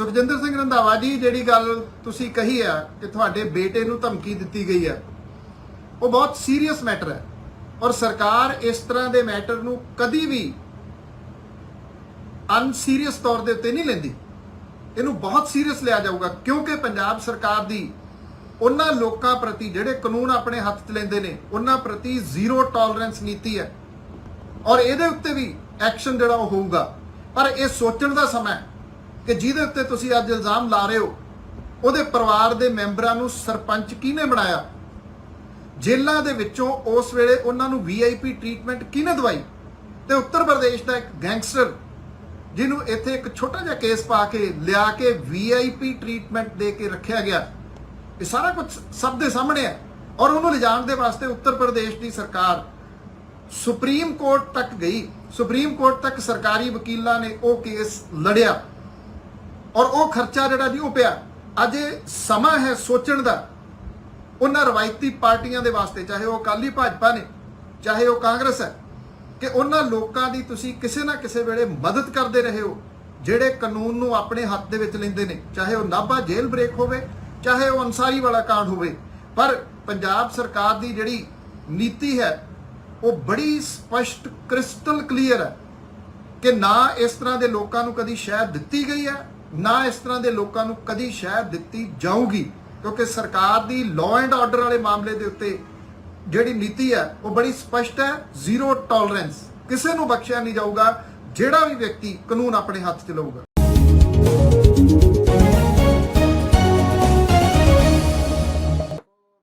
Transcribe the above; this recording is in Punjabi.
ਸੁਖਜਿੰਦਰ ਸਿੰਘ ਰੰਧਾਵਾ ਜੀ, ਜਿਹੜੀ ਗੱਲ ਤੁਸੀਂ ਕਹੀ ਆ ਕਿ ਤੁਹਾਡੇ ਬੇਟੇ ਨੂੰ ਧਮਕੀ ਦਿੱਤੀ ਗਈ ਹੈ ਉਹ ਬਹੁਤ ਸੀਰੀਅਸ ਮੈਟਰ ਹੈ। ਔਰ ਸਰਕਾਰ ਇਸ ਤਰ੍ਹਾਂ ਦੇ ਮੈਟਰ ਨੂੰ ਕਦੀ ਵੀ ਅਨਸੀਰੀਅਸ ਤੌਰ ਦੇ ਉੱਤੇ ਨਹੀਂ ਲੈਂਦੀ। ਇਹਨੂੰ ਬਹੁਤ ਸੀਰੀਅਸ ਲਿਆ ਜਾਊਗਾ, ਕਿਉਂਕਿ ਪੰਜਾਬ ਸਰਕਾਰ ਦੀ ਉਹਨਾਂ ਲੋਕਾਂ ਪ੍ਰਤੀ ਜਿਹੜੇ ਕਾਨੂੰਨ ਆਪਣੇ ਹੱਥ 'ਚ ਲੈਂਦੇ ਨੇ, ਉਹਨਾਂ ਪ੍ਰਤੀ ਜ਼ੀਰੋ ਟੋਲਰੈਂਸ ਨੀਤੀ ਹੈ। ਔਰ ਇਹਦੇ ਉੱਤੇ ਵੀ ਐਕਸ਼ਨ ਜਿਹੜਾ ਉਹ ਹੋਊਗਾ। ਪਰ ਇਹ ਸੋਚਣ ਦਾ ਸਮਾਂ ਹੈ। ਕਿ ਜਿਹਦੇ ਉੱਤੇ ਤੁਸੀਂ ਅੱਜ ਇਲਜ਼ਾਮ ਲਾ ਰਹੇ ਹੋ, ਉਹਦੇ ਪਰਿਵਾਰ ਦੇ ਮੈਂਬਰਾਂ ਨੂੰ ਸਰਪੰਚ ਕਿਹਨੇ ਬਣਾਇਆ? ਜੇਲ੍ਹਾਂ ਦੇ ਵਿੱਚੋਂ ਉਸ ਵੇਲੇ ਉਹਨਾਂ ਨੂੰ ਵੀਆਈਪੀ ਟ੍ਰੀਟਮੈਂਟ ਕਿਹਨੇ ਦਵਾਈ? ਤੇ ਉੱਤਰ ਪ੍ਰਦੇਸ਼ ਦਾ ਇੱਕ ਗੈਂਗਸਟਰ ਜਿਹਨੂੰ ਇੱਥੇ ਇੱਕ ਛੋਟਾ ਜਿਹਾ ਕੇਸ ਪਾ ਕੇ ਲਿਆ ਕੇ ਵੀਆਈਪੀ ਟ੍ਰੀਟਮੈਂਟ ਦੇ ਕੇ ਰੱਖਿਆ ਗਿਆ। ਇਹ ਸਾਰਾ ਕੁਝ ਸਭ ਦੇ ਸਾਹਮਣੇ ਹੈ ਔਰ ਉਹਨੂੰ ਲਿਜਾਣ ਦੇ ਵਾਸਤੇ ਉੱਤਰ ਪ੍ਰਦੇਸ਼ ਦੀ ਸਰਕਾਰ ਸੁਪਰੀਮ ਕੋਰਟ ਤੱਕ ਗਈ। ਸੁਪਰੀਮ ਕੋਰਟ ਤੱਕ ਸਰਕਾਰੀ ਵਕੀਲਾਂ ਨੇ ਉਹ ਕੇਸ ਲੜਿਆ। ਔਰ ਉਹ ਖਰਚਾ ਜਿਹੜਾ ਜੀ ਉਹ ਪਿਆ। ਅੱਜ ਇਹ ਸਮਾਂ ਹੈ ਸੋਚਣ ਦਾ। ਉਹਨਾਂ ਰਵਾਇਤੀ ਪਾਰਟੀਆਂ ਦੇ ਵਾਸਤੇ, ਚਾਹੇ ਉਹ ਅਕਾਲੀ ਭਾਜਪਾ ਨੇ, ਚਾਹੇ ਉਹ ਕਾਂਗਰਸ ਹੈ, ਕਿ ਉਹਨਾਂ ਲੋਕਾਂ ਦੀ ਤੁਸੀਂ ਕਿਸੇ ਨਾ ਕਿਸੇ ਵੇਲੇ ਮਦਦ ਕਰਦੇ ਰਹੇ ਹੋ, ਜਿਹੜੇ ਕਾਨੂੰਨ ਨੂੰ ਆਪਣੇ ਹੱਥ ਦੇ ਵਿੱਚ ਲੈਂਦੇ ਨੇ। ਚਾਹੇ ਉਹ ਨਾਭਾ ਜੇਲ੍ਹ ਬ੍ਰੇਕ ਹੋਵੇ, ਚਾਹੇ ਉਹ ਅਨਸਾਰੀ ਵਾਲਾ ਕਾਂਡ ਹੋਵੇ। ਪਰ ਪੰਜਾਬ ਸਰਕਾਰ ਦੀ ਜਿਹੜੀ ਨੀਤੀ ਹੈ, ਉਹ ਬੜੀ ਸਪਸ਼ਟ, ਕ੍ਰਿਸਟਲ ਕਲੀਅਰ ਹੈ ਕਿ ਨਾ ਇਸ ਤਰ੍ਹਾਂ ਦੇ ਲੋਕਾਂ ਨੂੰ ਕਦੀ ਸ਼ਹਿ ਦਿੱਤੀ ਗਈ ਹੈ ਨਾ ਇਸ ਤਰ੍ਹਾਂ ਦੇ ਲੋਕਾਂ ਨੂੰ ਕਦੀ ਸ਼ਹਿ ਦਿੱਤੀ ਜਾਊਗੀ, ਕਿਉਂਕਿ ਸਰਕਾਰ ਦੀ ਲਾਅ ਐਂਡ ਆਰਡਰ ਵਾਲੇ ਮਾਮਲੇ ਦੇ ਉੱਤੇ ਜਿਹੜੀ ਨੀਤੀ ਹੈ, ਉਹ ਬੜੀ ਸਪਸ਼ਟ ਹੈ ਜ਼ੀਰੋ ਟੋਲਰੈਂਸ ਕਿਸੇ ਨੂੰ ਬਖਸ਼ਿਆ ਨਹੀਂ ਜਾਊਗਾ, ਜਿਹੜਾ ਵੀ ਵਿਅਕਤੀ ਕਾਨੂੰਨ ਆਪਣੇ ਹੱਥ 'ਚ ਲਊਗਾ।